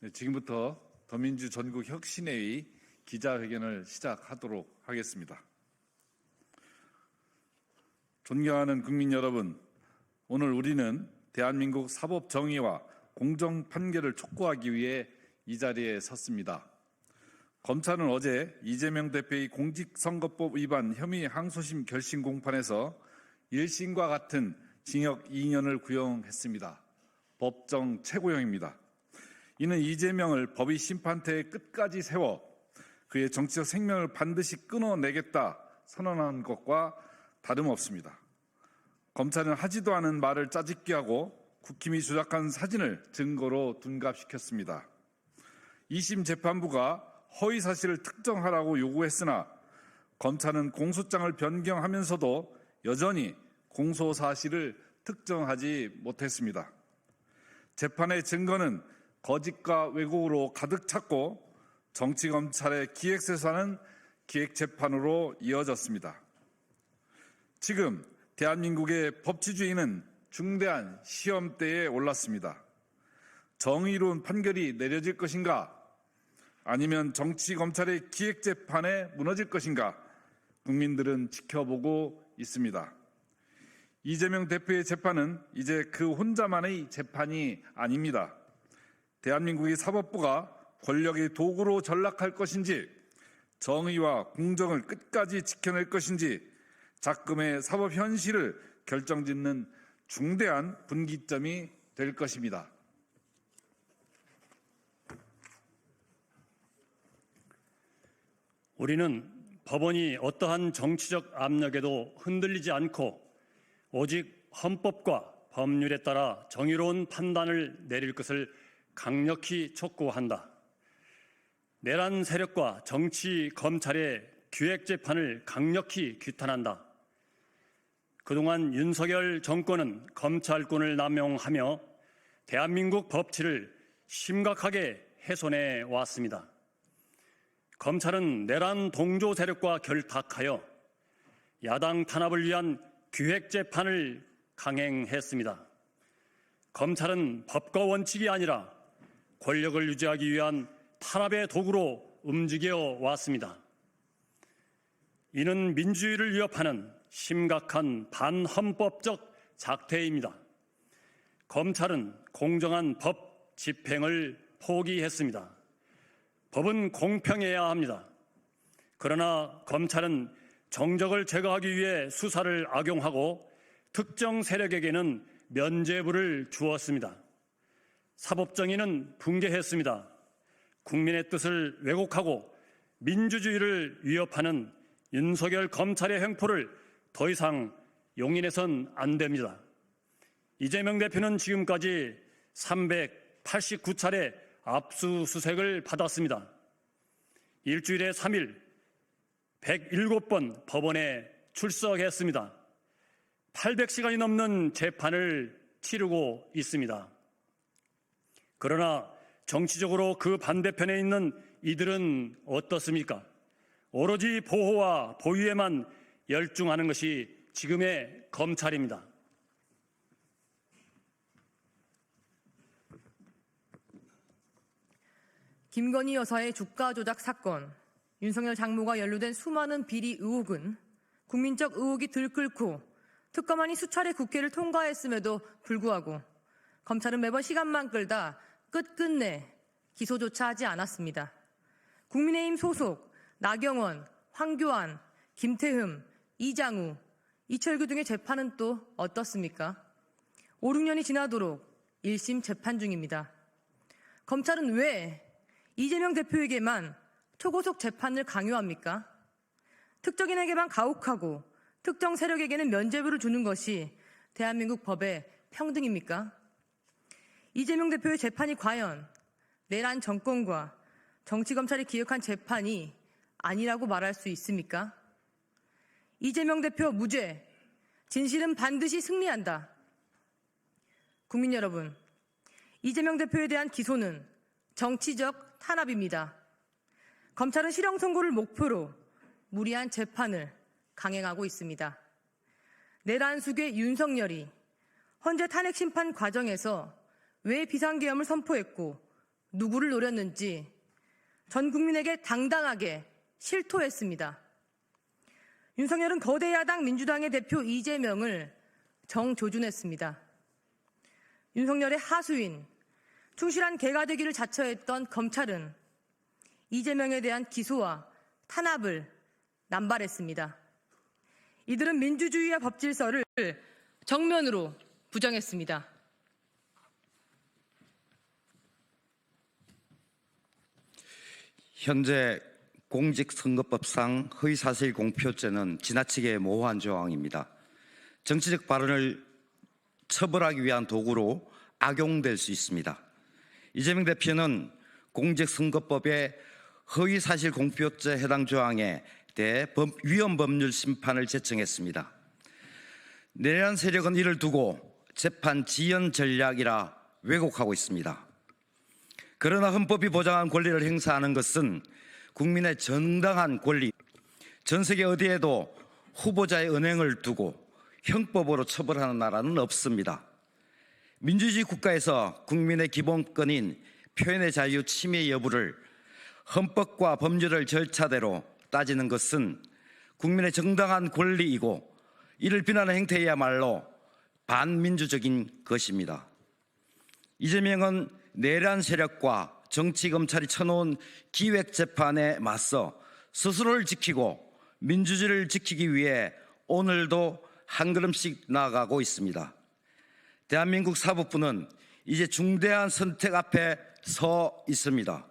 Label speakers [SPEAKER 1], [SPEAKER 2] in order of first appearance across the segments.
[SPEAKER 1] 네, 지금부터 더민주 전국 혁신회의 기자회견을 시작하도록 하겠습니다. 존경하는 국민 여러분, 오늘 우리는 대한민국 사법 정의와 공정 판결을 촉구하기 위해 이 자리에 섰습니다. 검찰은 어제 이재명 대표의 공직선거법 위반 혐의 항소심 결심 공판에서 1심과 같은 징역 2년을 구형했습니다. 법정 최고형입니다. 이는 이재명을 법의 심판대에 끝까지 세워 그의 정치적 생명을 반드시 끊어내겠다 선언한 것과 다름없습니다. 검찰은 하지도 않은 말을 짜집기 하고 국힘이 조작한 사진을 증거로 둔갑시켰습니다. 2심 재판부가 허위 사실을 특정하라고 요구했으나 검찰은 공소장을 변경하면서도 여전히 공소 사실을 특정하지 못했습니다. 재판의 증거는 거짓과 왜곡으로 가득 찼고 정치 검찰의 기획세사는 기획 재판으로 이어졌습니다. 지금 대한민국의 법치주의는 중대한 시험대에 올랐습니다. 정의로운 판결이 내려질 것인가? 아니면 정치 검찰의 기획 재판에 무너질 것인가? 국민들은 지켜보고 있습니다. 이재명 대표의 재판은 이제 그 혼자만의 재판이 아닙니다. 대한민국의 사법부가 권력의 도구로 전락할 것인지 정의와 공정을 끝까지 지켜낼 것인지 작금의 사법 현실을 결정짓는 중대한 분기점이 될 것입니다.
[SPEAKER 2] 우리는 법원이 어떠한 정치적 압력에도 흔들리지 않고 오직 헌법과 법률에 따라 정의로운 판단을 내릴 것을 강력히 촉구한다. 내란 세력과 정치 검찰의 기획 재판을 강력히 규탄한다. 그동안 윤석열 정권은 검찰권을 남용하며 대한민국 법치를 심각하게 훼손해 왔습니다. 검찰은 내란 동조 세력과 결탁하여 야당 탄압을 위한 기획 재판을 강행했습니다. 검찰은 법과 원칙이 아니라 권력을 유지하기 위한 탄압의 도구로 움직여 왔습니다. 이는 민주주의를 위협하는 심각한 반헌법적 작태입니다. 검찰은 공정한 법 집행을 포기했습니다. 법은 공평해야 합니다. 그러나 검찰은 정적을 제거하기 위해 수사를 악용하고 특정 세력에게는 면죄부를 주었습니다. 사법정의는 붕괴했습니다. 국민의 뜻을 왜곡하고 민주주의를 위협하는 윤석열 검찰의 횡포를 더 이상 용인해선 안 됩니다. 이재명 대표는 지금까지 389차례 압수수색을 받았습니다. 일주일에 3일 107번 법원에 출석했습니다. 800시간이 넘는 재판을 치르고 있습니다. 그러나 정치적으로 그 반대편에 있는 이들은 어떻습니까? 오로지 보호와 보유에만 열중하는 것이 지금의 검찰입니다.
[SPEAKER 3] 김건희 여사의 주가 조작 사건, 윤석열 장모가 연루된 수많은 비리 의혹은 국민적 의혹이 들끓고 특검안이 수차례 국회를 통과했음에도 불구하고 검찰은 매번 시간만 끌다 끝끝내 기소조차 하지 않았습니다. 국민의힘 소속 나경원, 황교안, 김태흠, 이장우, 이철규 등의 재판은 또 어떻습니까? 5, 6년이 지나도록 1심 재판 중입니다. 검찰은 왜 이재명 대표에게만 초고속 재판을 강요합니까? 특정인에게만 가혹하고 특정 세력에게는 면죄부를 주는 것이 대한민국 법의 평등입니까? 이재명 대표의 재판이 과연 내란 정권과 정치검찰이 기획한 재판이 아니라고 말할 수 있습니까? 이재명 대표 무죄, 진실은 반드시 승리한다. 국민 여러분, 이재명 대표에 대한 기소는 정치적 탄압입니다. 검찰은 실형 선고를 목표로 무리한 재판을 강행하고 있습니다. 내란 수괴 윤석열이 헌재 탄핵 심판 과정에서 왜 비상계엄을 선포했고 누구를 노렸는지 전 국민에게 당당하게 실토했습니다. 윤석열은 거대 야당 민주당의 대표 이재명을 정조준했습니다. 윤석열의 하수인, 충실한 개가 되기를 자처했던 검찰은 이재명에 대한 기소와 탄압을 남발했습니다. 이들은 민주주의와 법질서를 정면으로 부정했습니다.
[SPEAKER 4] 현재 공직선거법상 허위사실 공표죄는 지나치게 모호한 조항입니다. 정치적 발언을 처벌하기 위한 도구로 악용될 수 있습니다. 이재명 대표는 공직선거법의 허위사실 공표죄 해당 조항에 대해 법- 위헌 법률 심판을 제청했습니다. 내란 세력은 이를 두고 재판 지연 전략이라 왜곡하고 있습니다. 그러나 헌법이 보장한 권리를 행사하는 것은 국민의 정당한 권리, 전 세계 어디에도 후보자의 은행을 두고 형법으로 처벌하는 나라는 없습니다. 민주주의 국가에서 국민의 기본권인 표현의 자유 침해 여부를 헌법과 법률을 절차대로 따지는 것은 국민의 정당한 권리이고 이를 비난하는 행태야말로 반민주적인 것입니다. 이재명은 내란 세력과 정치 검찰이 쳐놓은 기획 재판에 맞서 스스로를 지키고 민주주의를 지키기 위해 오늘도 한 걸음씩 나아가고 있습니다. 대한민국 사법부는 이제 중대한 선택 앞에 서 있습니다.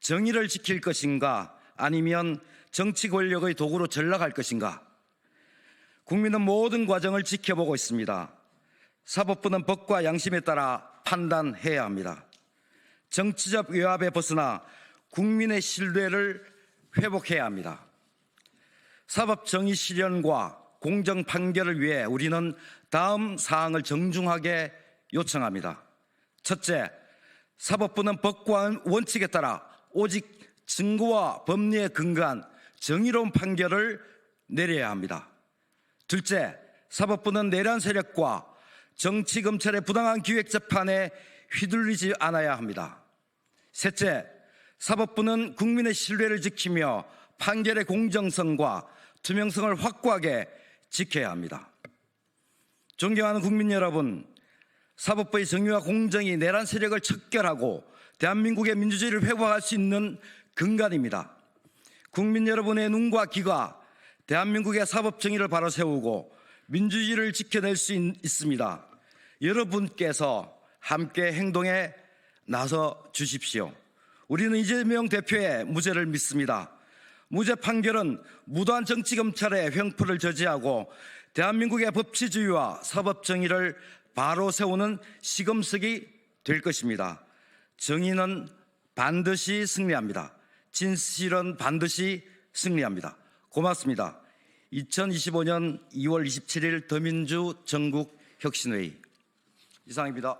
[SPEAKER 4] 정의를 지킬 것인가 아니면 정치 권력의 도구로 전락할 것인가 국민은 모든 과정을 지켜보고 있습니다. 사법부는 법과 양심에 따라 판단해야 합니다. 정치적 외압에 벗어나 국민의 신뢰를 회복해야 합니다. 사법 정의 실현과 공정 판결을 위해 우리는 다음 사항을 정중하게 요청합니다. 첫째, 사법부는 법과 원칙에 따라 오직 증거와 법리에 근거한 정의로운 판결을 내려야 합니다. 둘째, 사법부는 내란 세력과 정치 검찰의 부당한 기획 재판에 휘둘리지 않아야 합니다. 셋째, 사법부는 국민의 신뢰를 지키며 판결의 공정성과 투명성을 확고하게 지켜야 합니다. 존경하는 국민 여러분, 사법부의 정의와 공정이 내란 세력을 척결하고 대한민국의 민주주의를 회복할 수 있는 근간입니다. 국민 여러분의 눈과 귀가 대한민국의 사법 정의를 바로 세우고 민주주의를 지켜낼 수 있, 있습니다. 여러분께서 함께 행동에 나서 주십시오. 우리는 이재명 대표의 무죄를 믿습니다. 무죄 판결은 무도한 정치 검찰의 횡포를 저지하고 대한민국의 법치주의와 사법 정의를 바로 세우는 시금석이 될 것입니다. 정의는 반드시 승리합니다. 진실은 반드시 승리합니다. 고맙습니다. 2025년 2월 27일 더민주 전국 혁신회의 이상입니다.